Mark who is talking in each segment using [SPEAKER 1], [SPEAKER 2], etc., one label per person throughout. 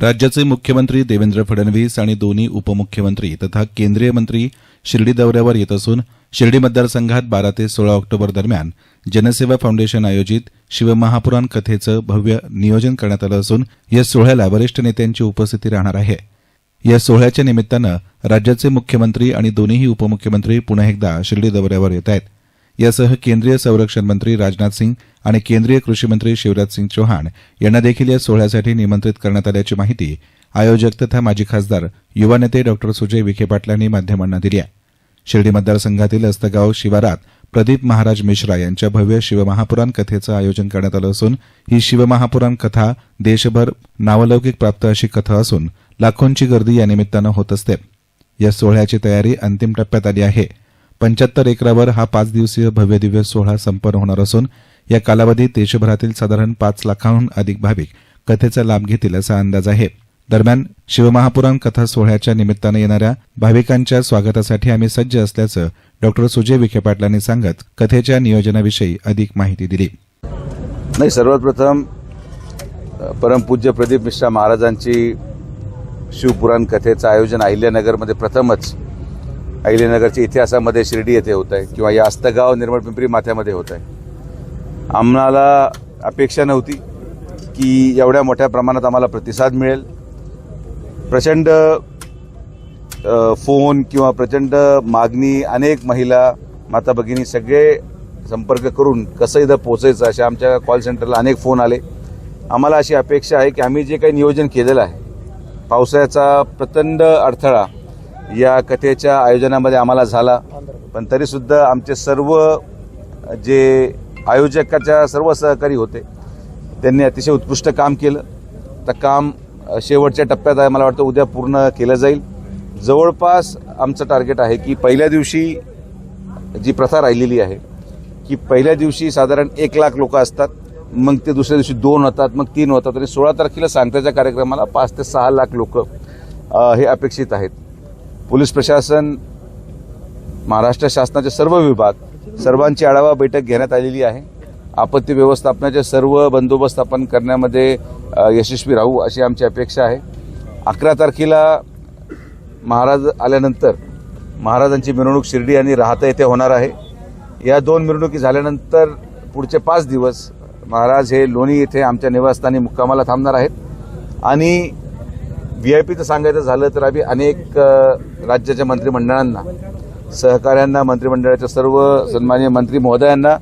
[SPEAKER 1] राज्याचे मुख्यमंत्री देवेंद्र फडणवीस आणि दोन्ही उपमुख्यमंत्री तथा केंद्रीय मंत्री शिर्डी दौऱ्यावर येत असून शिर्डी मतदारसंघात बारा ते सोळा ऑक्टोबर दरम्यान जनसेवा फाउंडेशन आयोजित शिवमहापुराण कथेचं भव्य नियोजन करण्यात आलं असून या सोहळ्याला वरिष्ठ नेत्यांची उपस्थिती राहणार आहे. या सोहळ्याच्या निमित्तानं राज्याचे मुख्यमंत्री आणि दोन्ही उपमुख्यमंत्री पुन्हा एकदा शिर्डी दौऱ्यावर येत आहेत. यासह केंद्रीय संरक्षण मंत्री राजनाथ सिंग आणि केंद्रीय कृषी मंत्री शिवराज सिंग चौहान यांना देखील या सोहळ्यासाठी निमंत्रित करण्यात आल्याची माहिती आयोजक तथा माजी खासदार युवा नेते डॉ. सुजय विखे पाटलांनी माध्यमांना दिली आहे. शिर्डी मतदारसंघातील अस्तगाव शिवारात प्रदीप महाराज मिश्रा यांच्या भव्य शिवमहापुराण कथेचं आयोजन करण्यात आलं असून ही शिवमहापुराण कथा देशभर नावलौकिक प्राप्त अशी कथा असून लाखोंची गर्दी या निमित्तानं होत असते. या सोहळ्याची तयारी अंतिम टप्प्यात आली आहे. पंच्याहत्तर एकरावर हा पाच दिवसीय भव्य दिव्य सोहळा संपन्न होणार असून या कालावधीत देशभरातील साधारण पाच लाखांहून अधिक भाविक कथेचा लाभ घेतील असा अंदाज आहे. दरम्यान शिवमहापुराण कथा सोहळ्याच्या निमित्तानं येणाऱ्या भाविकांच्या स्वागतासाठी आम्ही सज्ज असल्याचं डॉक्टर सुजय विखे पाटलांनी सांगत कथेच्या नियोजनाविषयी अधिक माहिती दिली.
[SPEAKER 2] नाही सर्वात प्रथम परमपूज्य प्रदीप मिश्रा महाराजांची शिवपुराण कथेचं आयोजन अहिल्यानगरमध्ये प्रथमच अहिल्यानगरच्या इतिहासामध्ये शिर्डी येथे होत आहे किंवा या अस्तगाव निर्मळ पिंपरी माथ्यामध्ये होत आहे. आम्हाला अपेक्षा नव्हती की एवढ्या मोठ्या प्रमाणात आम्हाला प्रतिसाद मिळेल. प्रचंड फोन किंवा प्रचंड मागणी अनेक महिला माता भगिनी सगळे संपर्क करून कसं इथं पोचायचं अशा आमच्या कॉल सेंटरला अनेक फोन आले. आम्हाला अशी अपेक्षा आहे की आम्ही जे काही नियोजन केलेलं आहे पावसाळ्याचा प्रचंड अडथळा या कथेच्या आयोजनामध्ये आम्हाला झाला. पण तरीसुद्धा आमचे सर्व जे आयोजकाच्या सर्व सहकारी होते त्यांनी अतिशय उत्कृष्ट काम केलं. तर काम शेवटच्या टप्प्यात आहे मला वाटतं उद्या पूर्ण केलं जाईल. जवळपास आमचं टार्गेट आहे की पहिल्या दिवशी जी प्रथा राहिलेली आहे की पहिल्या दिवशी साधारण एक लाख लोक असतात मग ते दुसऱ्या दिवशी दोन होतात मग तीन होतात आणि सोळा तारखेला सांगताच्या कार्यक्रमाला पाच ते सहा लाख लोक हे अपेक्षित आहेत. पोलीस प्रशासन महाराष्ट्र शासनाचे सर्व विभाग सर्वांची आढावा बैठक घेण्यात आलेली आहे. आपत्ती व्यवस्थापनाचे सर्व बंदोबस्त आपण करण्यामध्ये यशस्वी राहू अशी आमची अपेक्षा आहे. अकरा तारखेला महाराज आल्यानंतर महाराजांची मिरवणूक शिर्डी आणि राहता येथे होणार आहे. या दोन मिरवणुकी झाल्यानंतर पुढचे पाच दिवस महाराज हे लोणी येथे आमच्या निवासस्थानी मुक्कामाला थांबणार आहेत. आणि व्ही आय पीचं सांगायचं झालं तर आम्ही अनेक राज्याच्या मंत्रिमंडळांना सहकाऱ्यांना मंत्रिमंडळाच्या सर्व सन्माननीय मंत्री महोदयांना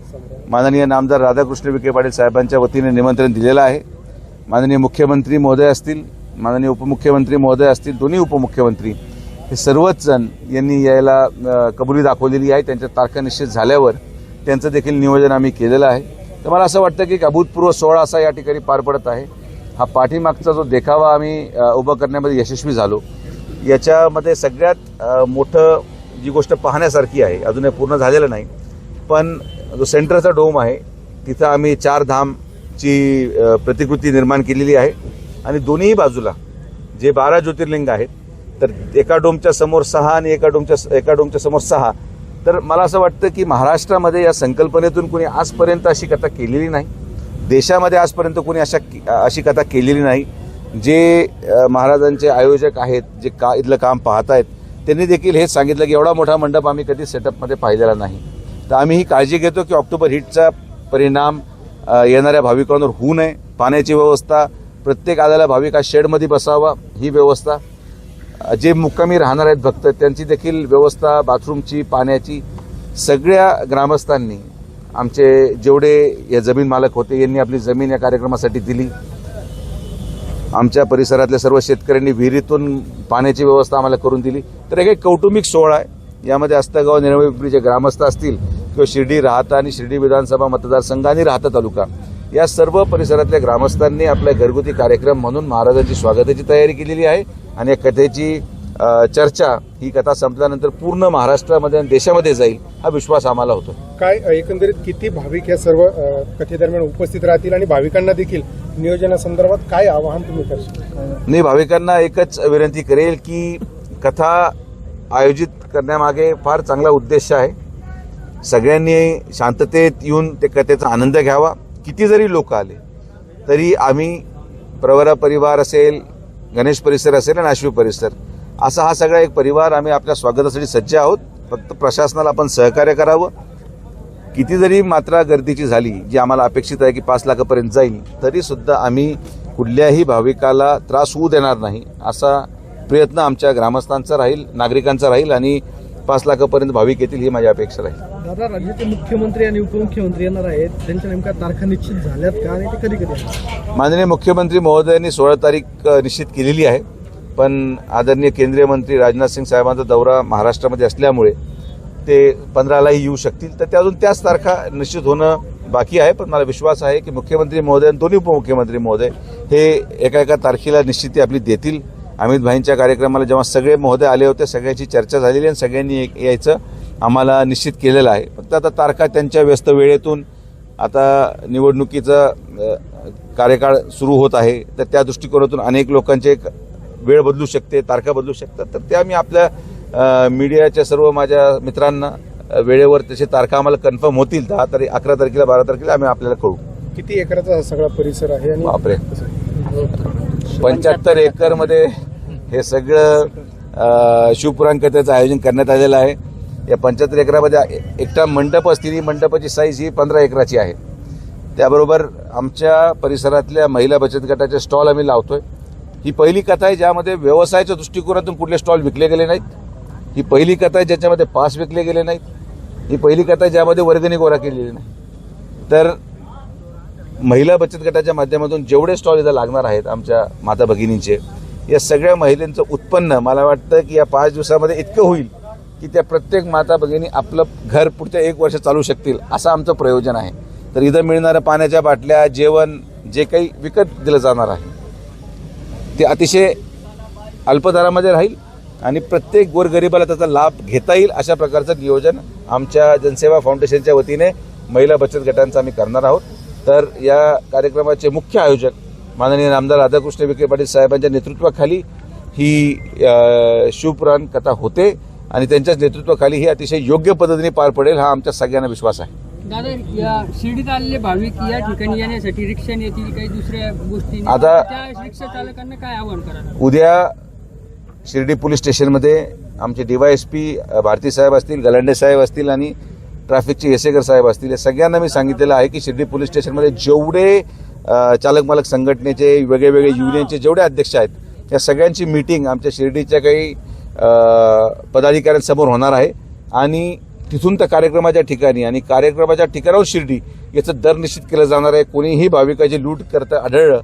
[SPEAKER 2] माननीय नामदार राधाकृष्ण विखे पाटील साहेबांच्या वतीने निमंत्रण दिलेलं आहे. माननीय मुख्यमंत्री महोदय असतील माननीय उपमुख्यमंत्री महोदय असतील दोन्ही उपमुख्यमंत्री हे सर्वच जण यांनी यायला कबुली दाखवलेली आहे. त्यांच्या तारखा निश्चित झाल्यावर त्यांचं देखील नियोजन आम्ही केलेलं आहे. तर मला असं वाटतं की एक अभूतपूर्व सोहळा असा या ठिकाणी पार पडत आहे. हा पाठीमागचा जो देखावा आम्ही उभं करण्यामध्ये यशस्वी झालो. याच्यामध्ये सगळ्यात मोठं जी गोष्ट पाहण्यासारखी आहे अजूनही पूर्ण झालेलं नाही पण जो सेंटरचा डोम आहे तिथं आम्ही चार धामची प्रतिकृती निर्माण केलेली आहे. आणि दोन्ही बाजूला जे बारा ज्योतिर्लिंग आहेत तर एका डोमच्या समोर सहा आणि एका डोमच्या एका डोमच्या समोर सहा. तर मला असं वाटतं की महाराष्ट्रामध्ये या संकल्पनेतून कुणी आजपर्यंत अशी कथा केलेली नाही. देशामध्ये आजपर्यंत कोणी अशा अशी कथा केलेली नाही. जे महाराजांचे आयोजक आहेत जे का इथलं काम पाहतायत त्यांनी देखील हेच सांगितलं की एवढा मोठा मंडप आम्ही कधी सेटअपमध्ये पाहिलेला नाही. तर आम्ही ही काळजी घेतो की ऑक्टोबर हिटचा परिणाम येणाऱ्या भाविकांवर होऊ नये. पाण्याची व्यवस्था प्रत्येक आल्याला भाविक हा शेडमध्ये बसावा ही व्यवस्था. जे मुक्कामी राहणार आहेत भक्त त्यांची देखील व्यवस्था बाथरूमची पाण्याची सगळ्या ग्रामस्थांनी आमचे जेवढे या जमीन मालक होते यांनी आपली जमीन या कार्यक्रमासाठी दिली. आमच्या परिसरातल्या सर्व शेतकऱ्यांनी विहिरीतून पाण्याची व्यवस्था आम्हाला करून दिली. तर एक कौटुंबिक सोहळा आहे. यामध्ये अस्तगाव निर्मळपिंपरी जे ग्रामस्थ असतील किंवा शिर्डी राहता आणि शिर्डी विधानसभा मतदारसंघ आणि राहता तालुका या सर्व परिसरातल्या ग्रामस्थांनी आपल्या घरगुती कार्यक्रम म्हणून महाराजांची स्वागताची तयारी केलेली आहे. आणि या कथेची चर्चा ही कथा संपल्यानंतर पूर्ण महाराष्ट्रामध्ये आणि देशामध्ये जाईल हा विश्वास आम्हाला होतो
[SPEAKER 3] काय एकंदरीत किती भाविक या सर्व कथेदरम्यान उपस्थित राहतील आणि भाविकांना देखील नियोजनासंदर्भात काय आवाहन तुम्ही करशील
[SPEAKER 2] मी भाविकांना एकच विनंती करेल की कथा आयोजित करण्यामागे फार चांगला उद्देश आहे. सगळ्यांनी शांततेत येऊन ते कथेचा आनंद घ्यावा. किती जरी लोक आले तरी आम्ही प्रवरा परिवार असेल गणेश परिसर असेल आणि आश्वी परिसर असा हा सगळा एक परिवार आम्ही आपल्या स्वागतासाठी सज्ज आहोत. फक्त प्रशासनाला आपण सहकार्य करावं. किती जरी मात्रा गर्दीची झाली जी आम्हाला अपेक्षित आहे की पाच लाखापर्यंत जाईल तरी सुद्धा आम्ही कुठल्याही भाविकाला त्रास होऊ देणार नाही असा प्रयत्न आमच्या ग्रामस्थांचा राहील नागरिकांचा राहील आणि पाच लाखापर्यंत भाविक येतील ही माझी अपेक्षा राहील.
[SPEAKER 4] दादा राज्याचे मुख्यमंत्री आणि उपमुख्यमंत्री येणार आहेत. त्यांच्या नेमक्या तारखा निश्चित झाल्यात का आणि ते कधी कधी?
[SPEAKER 2] माननीय मुख्यमंत्री महोदयांनी सोळा तारीख निश्चित केलेली आहे. पण आदरणीय केंद्रीय मंत्री राजनाथ सिंग साहेबांचा दौरा महाराष्ट्रामध्ये असल्यामुळे ते पंधरालाही येऊ शकतील. तर त्या अजून त्याच तारखा निश्चित होणं बाकी आहे पण मला विश्वास आहे की मुख्यमंत्री महोदय आणि दोन्ही उपमुख्यमंत्री महोदय हे एका एका तारखेला निश्चिती आपली देतील. अमित भाईंच्या कार्यक्रमाला जेव्हा सगळे महोदय आले होते सगळ्यांची चर्चा झालेली आणि सगळ्यांनी एक- यायचं आम्हाला निश्चित केलेलं आहे. फक्त आता तारखा त्यांच्या व्यस्त वेळेतून आता निवडणुकीचा कार्यकाळ सुरू होत आहे. तर त्या दृष्टिकोनातून अनेक लोकांचे एक वेळ बदलू शकते तारखा बदलू शकतात. तर ते आम्ही आपल्या मीडियाच्या सर्व माझ्या मित्रांना वेळेवर त्याचे तारखा आम्हाला कन्फर्म होतील दहा तारीख अकरा तारखेला बारा तारखेला आम्ही आपल्याला कळू
[SPEAKER 3] किती एकराचा हा सगळा परिसर आहे आणि
[SPEAKER 2] बापरे. पंच्याहत्तर एकर. मध्ये हे सगळं अ, शिवपुराण कथेचं आयोजन करण्यात आलेलं आहे. या पंच्याहत्तर एकरामध्ये एकटा मंडप असतील ही मंडपाची साईज ही पंधरा एकराची आहे. त्याबरोबर आमच्या परिसरातल्या महिला बचत गटाचे स्टॉल आम्ही लावतोय. ही पहिली कथा आहे ज्यामध्ये व्यवसायाच्या दृष्टिकोनातून कुठले स्टॉल विकले गेले नाहीत. ही पहिली कथा आहे ज्याच्यामध्ये पास विकले गेले नाहीत. ही पहिली कथा आहे ज्यामध्ये वर्गणी गोळा केलेली नाही. तर महिला बचत गटाच्या माध्यमातून जेवढे स्टॉल इथं लागणार आहेत आमच्या माता भगिनींचे या सगळ्या महिलांचं उत्पन्न मला वाटतं की या पाच दिवसामध्ये इतकं होईल की त्या प्रत्येक माता भगिनी आपलं घर पुढच्या एक वर्ष चालू शकतील असं आमचं प्रयोजन आहे. तर इथं मिळणाऱ्या पाण्याच्या बाटल्या जेवण जे काही विकत दिलं जाणार आहे ते अतिशय अल्पदरामध्ये राहील आणि प्रत्येक गोरगरिबाला त्याचा लाभ घेता येईल अशा प्रकारचं नियोजन आमच्या जनसेवा फाउंडेशनच्या वतीने महिला बचत गटांचं आम्ही करणार आहोत. तर या कार्यक्रमाचे मुख्य आयोजक माननीय आमदार राधाकृष्ण विखे पाटील साहेबांच्या नेतृत्वाखाली ही शिवपुराण कथा होते आणि त्यांच्याच नेतृत्वाखाली ही अतिशय योग्य पद्धतीने पार पडेल हा आमच्या सगळ्यांना विश्वास आहे.
[SPEAKER 5] दादा या शिर्डीत आलेले भाविक या ठिकाणी येण्यासाठी रिक्षाने येतील काही दुसऱ्या गोष्टी
[SPEAKER 2] आता-
[SPEAKER 5] त्या रिक्षा चालकांना काय आव्हान करा
[SPEAKER 2] उद्या शिर्डी पोलीस स्टेशनमध्ये आमचे डीवायएसपी भारती साहेब असतील गलांडे साहेब असतील आणि ट्रॅफिकचे येसेकर साहेब असतील या सगळ्यांना मी सांगितलेलं आहे की शिर्डी पोलीस स्टेशनमध्ये जेवढे अ, चालक मालक संघटनेचे वेगळे वेगळे युनियनचे जेवढे अध्यक्ष आहेत या सगळ्यांची मीटिंग आमच्या शिर्डीच्या काही अ, पदाधिकाऱ्यांसमोर होणार आहे. आणि तिथून त्या कार्यक्रमाच्या ठिकाणी आणि कार्यक्रमाच्या ठिकाणावर शिर्डी याचं दर निश्चित केलं जाणार आहे. कोणीही भाविकाची लूट करता आढळलं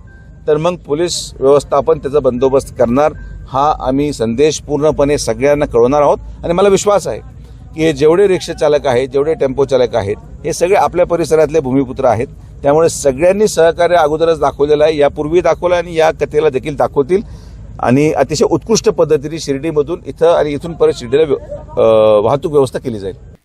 [SPEAKER 2] तर मग पोलीस व्यवस्थापन त्याचा बंदोबस्त करणार. हा आम्ही संदेश पूर्णपणे सगळ्यांना कळवणार आहोत. आणि मला विश्वास आहे की हे जेवढे रिक्षा चालक आहेत जेवढे टेम्पो चालक आहेत हे सगळे आपल्या परिसरातले भूमिपुत्र आहेत. त्यामुळे सगळ्यांनी सहकार्य अगोदरच दाखवलेलं आहे. यापूर्वी दाखवलं आणि या कथेला देखील दाखवतील. आणि अतिशय उत्कृष्ट पद्धतीने शिर्डीमधून इथं आणि इथून परत शिर्डीला व्य- वाहतूक व्यवस्था केली जाईल.